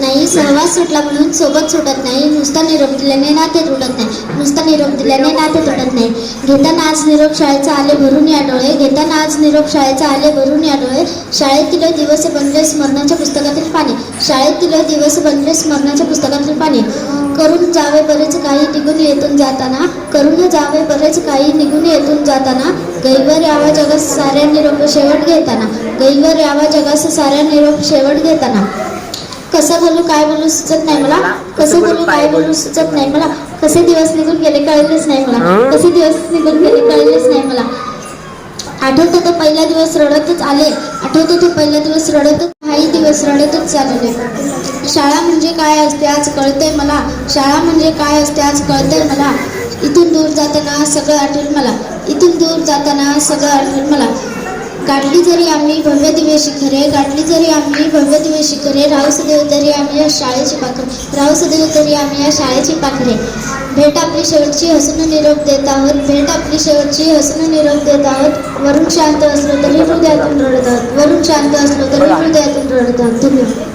सुटत नाही सहवास सुटला म्हणून सोबत सुटत नाही नुसता निरोप दिल्याने नाते तुटत नाही नुसता निरोप दिल्याने नाते तुटत नाही. घेताना आज निरोप शाळेचा आले भरून या डोळे घेताना आज निरोप शाळेचा आले भरून या डोळे शाळेतील दिवस बनले स्मरणाच्या पुस्तकातील पाणी शाळेतील दिवस बनले स्मरणाच्या पुस्तकातील पाणी. करून जावे बरेच काही निघून येतून जाताना करून जावे बरेच काही निघून येतून जाताना गैवर यावा जगास साऱ्या निरोप शेवट घेताना गैवर यावा जगास साऱ्या निरोप शेवट घेताना. कसं बोलू काय बोलू सुचत नाही मला. कसं बोलू काय बोलू सुचत नाही मला. कसे दिवस निघून गेले कळलेच नाही मला. कसे दिवस निघून गेले कळलेच नाही मला. आठवतो तो पहिला दिवस रडतच आले. आठवतो तो पहिला दिवस रडतच काही दिवस रडतच चालले. शाळा म्हणजे काय असते आज कळतंय मला. शाळा म्हणजे काय असते आज कळतंय मला. इथून दूर जाताना सगळं आठवण मला. इथून दूर जाताना सगळं आठवण मला. गाठली जरी आम्ही भव्य दिवे शिखरे गाठली जरी आम्ही भव्य दिवे शिखरे राहू सदैव तरी आम्ही या शाळेची पाखरे राहू सदैव तरी आम्ही या शाळेची पाखरे. भेट आपली शेवटची हसून निरोप देत आहोत भेट आपली शेवटची हसून निरोप देत आहोत. वरून शांत असलो तरी हृदयातून रडत आहोत वरून शांत असलो तरी हृदयातून रडत आहोत. धन्यवाद.